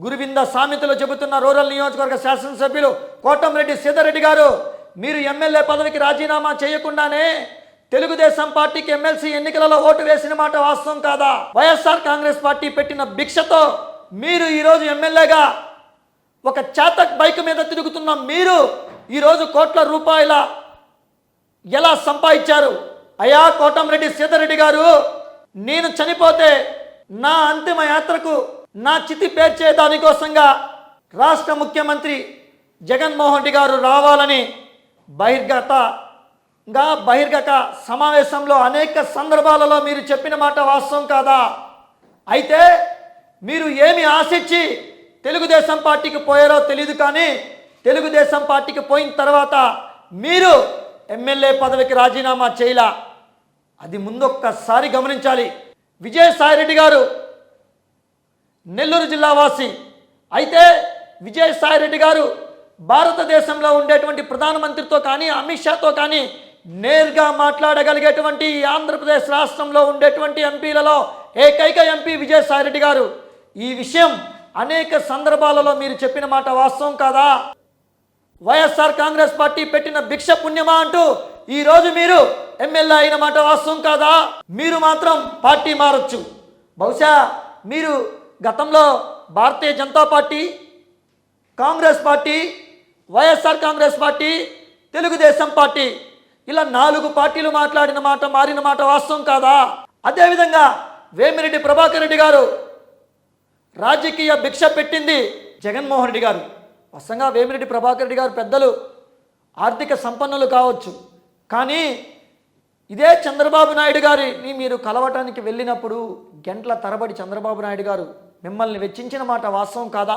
గురువింద సామెతలు చెబుతున్న రూరల్ నియోజకవర్గ శాసనసభ్యులు కోటంరెడ్డి సీతారెడ్డి గారు మీరు ఎమ్మెల్యే పదవికి రాజీనామా చేయకుండానే తెలుగుదేశం పార్టీకి ఎమ్మెల్సీ ఎన్నికలలో ఓటు వేసిన మాట వాస్తవం కాదా? వైఎస్ఆర్ కాంగ్రెస్ పార్టీ పెట్టిన భిక్షతో మీరు ఈరోజు ఎమ్మెల్యేగా ఒక చాతక్ బైక్ మీద తిరుగుతున్న మీరు ఈరోజు కోట్ల రూపాయల ఎలా సంపాదించారు? అయా కోటంరెడ్డి సీతారెడ్డి గారు నేను చనిపోతే నా అంతిమ యాత్రకు నా చితి పేర్చే దానికోసంగా రాష్ట్ర ముఖ్యమంత్రి జగన్మోహన్ రెడ్డి గారు రావాలని బహిర్గతగా బహిర్గత సమావేశంలో అనేక సందర్భాలలో మీరు చెప్పిన మాట వాస్తవం కాదా? అయితే మీరు ఏమి ఆశించి తెలుగుదేశం పార్టీకి పోయారో తెలియదు కానీ తెలుగుదేశం పార్టీకి పోయిన తర్వాత మీరు ఎమ్మెల్యే పదవికి రాజీనామా చేయలా. అది ముందొక్కసారి గమనించాలి. విజయసాయిరెడ్డి గారు నెల్లూరు జిల్లా వాసి అయితే విజయసాయిరెడ్డి గారు భారతదేశంలో ఉండేటువంటి ప్రధానమంత్రితో కానీ అమిత్ షాతో కానీ నేరుగా మాట్లాడగలిగేటువంటి ఈ ఆంధ్రప్రదేశ్ రాష్ట్రంలో ఉండేటువంటి ఎంపీలలో ఏకైక ఎంపీ విజయసాయిరెడ్డి గారు. ఈ విషయం అనేక సందర్భాలలో మీరు చెప్పిన మాట వాస్తవం కాదా? వైఎస్ఆర్ కాంగ్రెస్ పార్టీ పెట్టిన భిక్ష పుణ్యమా అంటూ ఈ రోజు మీరు ఎమ్మెల్యే అయిన మాట వాస్తవం కాదా? మీరు మాత్రం పార్టీ మారచ్చు. బహుశా మీరు గతంలో Bharatiya Janata party Congress party YSR Congress party Telugu Desam party ఇలా నాలుగు పార్టీలు మాట్లాడిన మాట మారిన మాట వాస్తవం కాదా? అదేవిధంగా వేమిరెడ్డి ప్రభాకర్ రెడ్డి గారు రాజకీయ భిక్ష పెట్టింది జగన్మోహన్ రెడ్డి గారు. వస్తంగా వేమిరెడ్డి ప్రభాకర్ రెడ్డి గారు పెద్దలు ఆర్థిక సంపన్నులు కావచ్చు. కానీ ఇదే చంద్రబాబు నాయుడు గారిని మీరు కలవటానికి వెళ్ళినప్పుడు గంటల తరబడి చంద్రబాబు నాయుడు గారు మిమ్మల్ని వెచ్చించిన మాట వాస్తవం కాదా?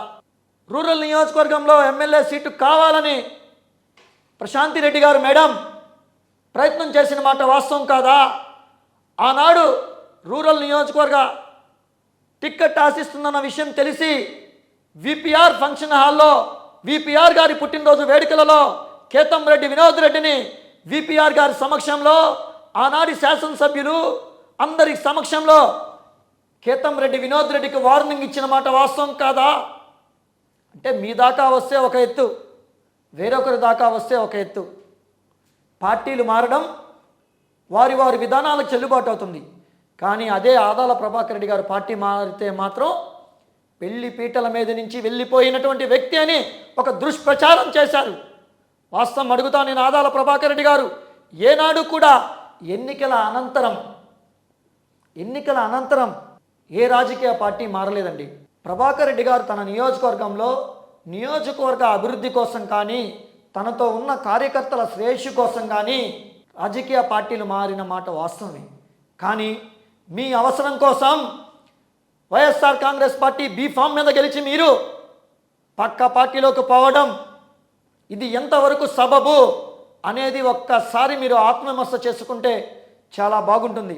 రూరల్ నియోజకవర్గంలో ఎమ్మెల్యే సీటు కావాలని ప్రశాంతి రెడ్డి గారు మేడం ప్రయత్నం చేసిన మాట వాస్తవం కాదా? ఆనాడు రూరల్ నియోజకవర్గ టిక్కెట్ ఆశిస్తుందన్న విషయం తెలిసి విపిఆర్ ఫంక్షన్ హాల్లో విపిఆర్ గారి పుట్టినరోజు వేడుకలలో కేతం రెడ్డి వినోద్ రెడ్డిని విపిఆర్ గారి సమక్షంలో ఆనాడి శాసనసభ్యులు అందరి సమక్షంలో కేతం రెడ్డి వినోద్ రెడ్డికి వార్నింగ్ ఇచ్చిన మాట వాస్తవం కాదా? అంటే మీ దాకా వస్తే ఒక ఎత్తు వేరొకరి దాకా వస్తే ఒక ఎత్తు. పార్టీలు మారడం వారి వారి విధానాలకు చెల్లుబాటు అవుతుంది. కానీ అదే ఆదాల ప్రభాకర్ రెడ్డి గారు పార్టీ మారితే మాత్రం పెళ్ళి పీటల మీద నుంచి వెళ్ళిపోయినటువంటి వ్యక్తి అని ఒక దుష్ప్రచారం చేశారు. వాస్తవం అడుగుతా నేను ఆదాల ప్రభాకర్ రెడ్డి గారు. ఏనాడు కూడా ఎన్నికల అనంతరం ఎన్నికల అనంతరం ఏ రాజకీయ పార్టీ మారలేదండి. ప్రభాకర్ రెడ్డి గారు తన నియోజకవర్గంలో నియోజకవర్గ అభివృద్ధి కోసం కానీ తనతో ఉన్న కార్యకర్తల శ్రేయస్సు కోసం కానీ రాజకీయ పార్టీలు మారిన మాట వాస్తవమే. కానీ మీ అవసరం కోసం YSR Congress party B form మీద గెలిచి మీరు పక్క పార్టీలోకి పోవడం ఇది ఎంతవరకు సబబు అనేది ఒక్కసారి మీరు ఆత్మవిమర్శ చేసుకుంటే చాలా బాగుంటుంది.